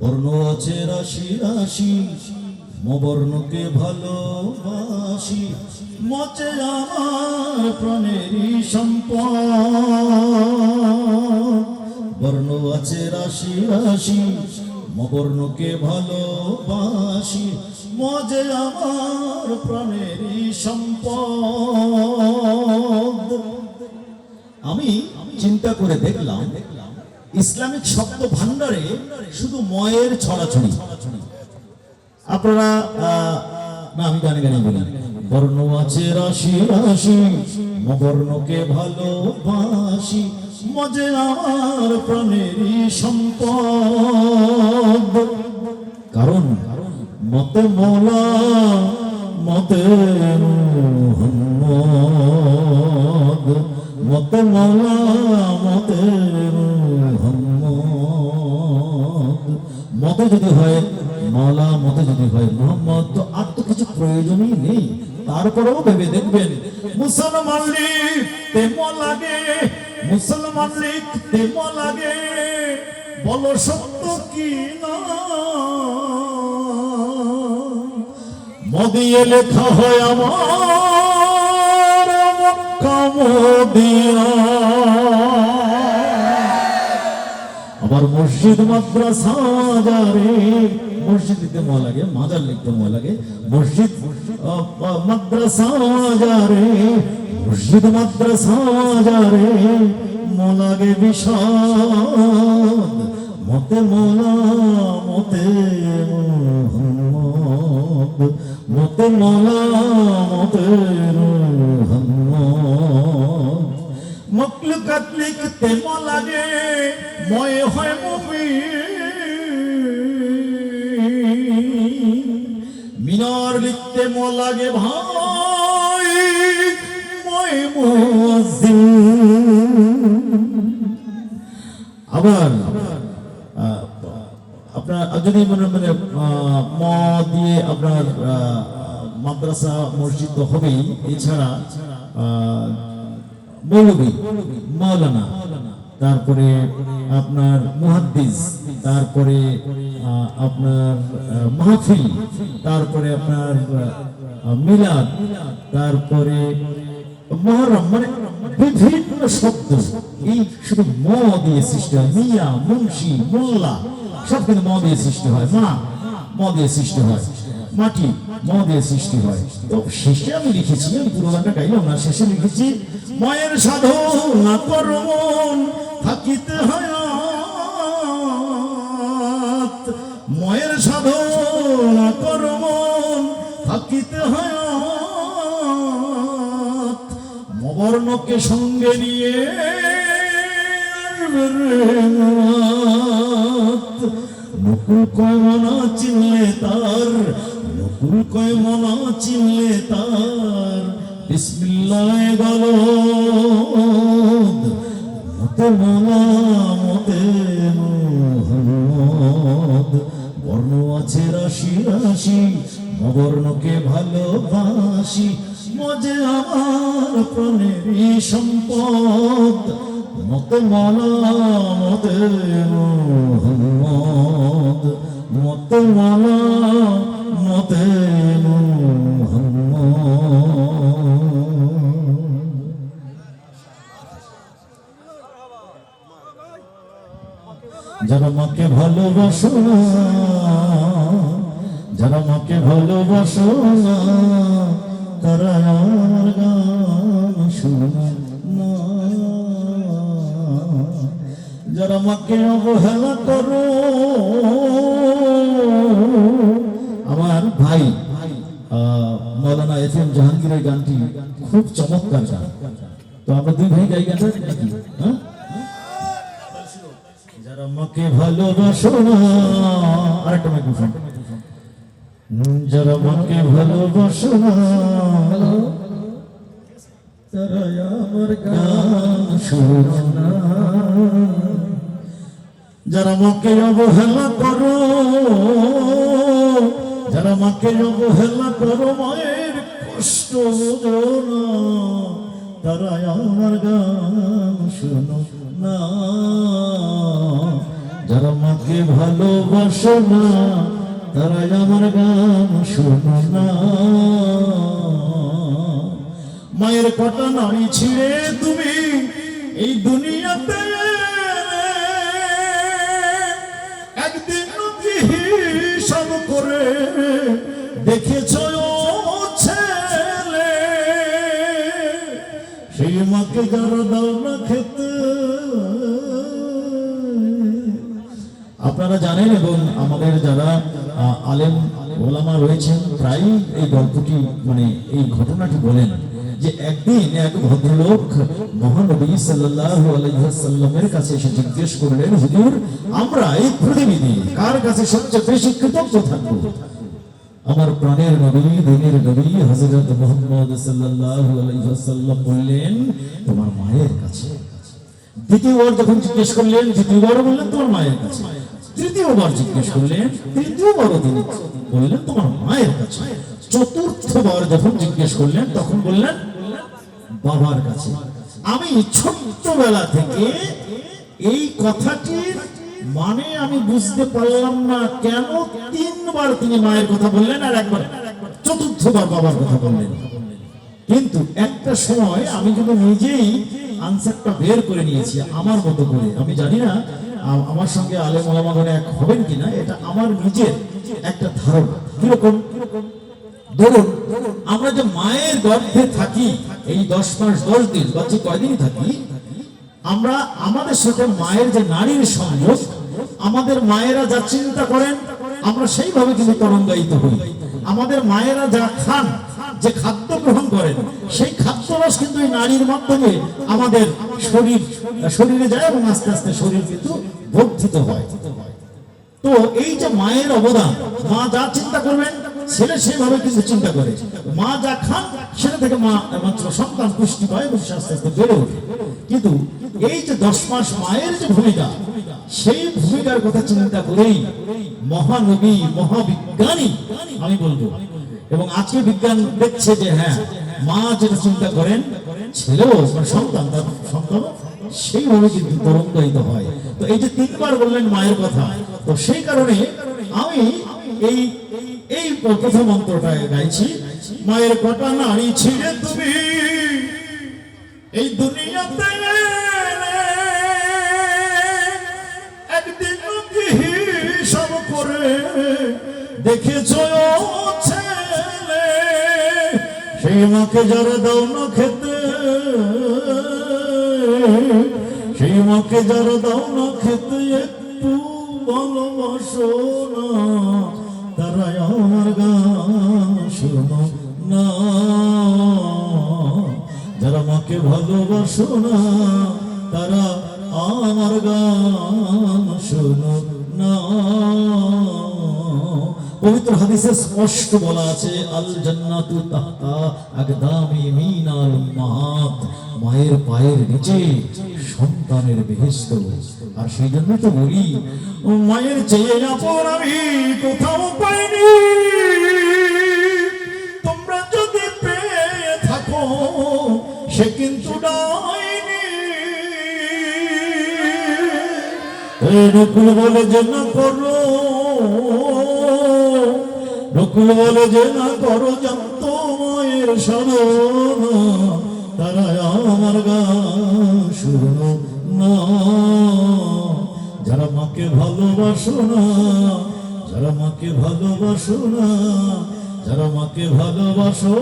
বর্ণ আছে রাশি রাশি মবর্ণকে ভালোবাসি। মচে আমার প্রাণেরই সম্পদ। বর্ণ আছে রাশি রাশি মবর্ণকে ভালোবাসি। মজে আমার প্রাণেরই সম্পদ। আমি চিন্তা করে দেখলাম, ইসলামিক শব্দ ভান্ডারে শুধু ময়ের ছড়াছড়ি। আপনারা না, আমি গানে গানে বলি বর্ণ আছে রাশি রাশি ভালোবাসি মজে আমার সম্পদ। কারণ মতে মোলা, মতে মোহাম্মদ। মতে মতে মোহাম্মদ। মতে যদি হয় মাওলা মতে যদি হয় মোহাম্মদ, তো আর কিছু প্রয়োজনই নেই। তারপরেও ভেবে দেখবেন, মুসলমান লীগ তেমো লাগে, মুসলমান লীগ তেমো লাগে। বলো সত্য কি না? মদিয়ে লেখা হয় আমার আবার মসজিদ মাদ্রাসা মসজিদ লিখতে মজা লাগে, মাজার লিখতে মজা লাগে। মসজিদ মাদ্রাসা মসজিদ মাদ্রাসা মোলাগে বিষাদ। মতে মোলা, মতে মতে মোলা, মতে মকলুকাত লিখতে ম লাগে, ময় হয় মমি মিনার লিখতে ম লাগে ভাই মই মুয়াজ্জিন। আবার আপনার যদি মানে মানে ম দিয়ে আপনার মাদ্রাসা মসজিদ তো হবেই, এছাড়া মৌলবী মৌলানা তারপরে আপনার মুহাদ্দিস, তারপরে আপনার মাহফিল, তারপরে আপনার মিলাদ, তারপরে মহরম মানে বিভিন্ন শব্দ। এই শুধু ম দিয়ে সৃষ্টি হয়। মিয়া, মুন্সি, মোল্লা, সব কিন্তু ম দিয়ে সৃষ্টি হয়। মা, ম দিয়ে সৃষ্টি হয়। মাটি ম দিয়ে সৃষ্টি হয় তো শেষে আমি লিখেছি আমি পুরো গানটা গাইলাম না শেষে লিখেছি ময়ের সাধনা করমন থাকিতে হায়াত ময়ের সাধনা করমন থাকিতে হায়াত মবর্ণকে সঙ্গে নিয়ে নকুল কয় চিনলে তার কয় মনা চিনলে তার। বিসমিল্লাহ গল। মতে মনা, মতে বর্ণ আছে রাশি রাশি অবর্ণকে ভালোবাসি। মজে আমার প্রাণেরই সম্পদ। মতে মালা মতে মোহাম্মদ ভালোবাসো, যারা মাকে ভালোবাসো তারা আমার গান শোনে যারা মাকে অবহেলা করো, আমার ভাই মৌলানা এফ এম জাহাঙ্গীরের গানটি খুব চমৎকার গান। তো আমরা দুই ভাই গাই নাকি হ্যাঁ? আমাকে ভালোবাসো না। আরেকটা মাইক্রোফোন যারা আমাকে ভালোবাসো না। যারা আমাকে অবহেলা করো, যারা আমাকে অবহেলা করো, মায়ের কষ্ট তারা আমার গান শোনো না। যারা মাকে ভালোবাসো না তারা আমার গান শোনো না। মায়ের কটা নাড়ি ছিঁড়ে তুমি এই দুনিয়াতে একদিন কি হিসাব করে দেখেছ আপনারা জানেন এবং আমাদের যারা আলেম ওলামা রয়েছেন প্রায় এই গল্পটি মানে এই ঘটনাটি বলেন যে একদিন এক ভদ্রলোক মহানবী সাল্লামের কাছে এসে জিজ্ঞেস করলেন, হুজুর, আমরা এই পৃথিবীতে কার কাছে সবচেয়ে বেশি কৃতজ্ঞ থাকব? আমার প্রাণের নবী, দিনের নবী হযরত মুহাম্মদ সাল্লাল্লাহু বললেন, তোমার মায়ের কাছে। দ্বিতীয়বার যখন জিজ্ঞেস করলেন, দ্বিতীয়বার বললেন, তোমার মায়ের কাছে। তৃতীয়বার জিজ্ঞেস করলেন তৃতীয়বারও তিনি বললেন, তোমার মায়ের কাছে। চতুর্থবার যখন জিজ্ঞেস করলেন, তখন বললেন, বাবার কাছে। আমি ছোট্টবেলা থেকে এই কথাটির মানে আমি বুঝতে পারলাম না কেন তিনবার তিনি মায়ের কথা বললেন আর একবার চতুর্থবার বাবার কথা বললেন। কিন্তু একটা সময় আমি কিন্তু নিজেই আনসারটা বের করে নিয়েছি, আমার মতো করে। আমি জানি না আমার সঙ্গে আলেম ওলামাগণে এক হবেন কিনা, এটা আমার নিজের একটা ধারণা। কীরকম? ধরুন, আমরা যে মায়ের গর্ভে থাকি, এই দশ মাস, দশ দিন, বা যে কয়দিনই থাকি, আমরা আমাদের সাথে মায়ের যে নারীর সংযোগ আমাদের মায়েরা যা চিন্তা করেন, আমরা সেইভাবে কিন্তু তরঙ্গায়িত হই। আমাদের মায়েরা যা খান যে খাদ্য গ্রহণ করেন, সেই খাদ্যরস কিন্তু এই নারীর মাধ্যমে আমাদের শরীর, শরীরে যায় এবং আস্তে আস্তে শরীর কিন্তু বর্ধিত হয়। তো এই যে মায়ের অবদান, মা যা চিন্তা করবেন, ছেলে সেভাবে কিন্তু চিন্তা করে। মা যা খান, সেটা থেকে মা মাত্র সন্তান পুষ্টি পায় এবং আস্তে আস্তে বেড়ে ওঠে। কিন্তু এই যে দশ মাস মায়ের যে ভূমিকা, সেই ভূমিকার কথা চিন্তা করেই মহানবী, মহাবিজ্ঞানী, আমি বলব এবং আজকে বিজ্ঞান দেখছে যে হ্যাঁ মা যেটা চিন্তা করেন, ছেলেও সন্তান, তার সন্তান সেইভাবে কিন্তু তরঙ্গায়িত হয়। তো এই যে তিনবার বললেন মায়ের কথা, তো সেই কারণে আমি এই এই প্রথম মন্ত্রটা গাইছি, মায়ের কটা নারী ছিঁড়ে তুমি এই দুনিয়াতে একদিন কি হিসাব করে দেখেছ? সেই মাকে যারা দাও না খেতে সেই মাকে যারা দাও না খেতে একটু ভালোবাসো না। তারা আমার গান শোনো না। যারা মাকে ভালোবাসো না, তারা আমার গান শোনো না। পবিত্র হাদিসে স্পষ্ট বলা আছে আল জান্নাতু তাহতা আকদামি মিনাল উম্মাহাত মায়ের পায়ের নিচে সন্তানের বেহেশত। আর সেই জন্য তো বলি, মায়ের চেয়ে আপন আমি কোথাও পাইনি। তোমরা যদি পেয়ে থাকো, সে কিন্তু ডাইনি। নকুল বলে যে না করো। বলে যে, না করো জানত মায়ের স্মরণ তারা আমার গান শুনো না। যারা মাকে ভালোবাসো না, যারা মাকে ভালোবাসো না, যারা মাকে ভালোবাসো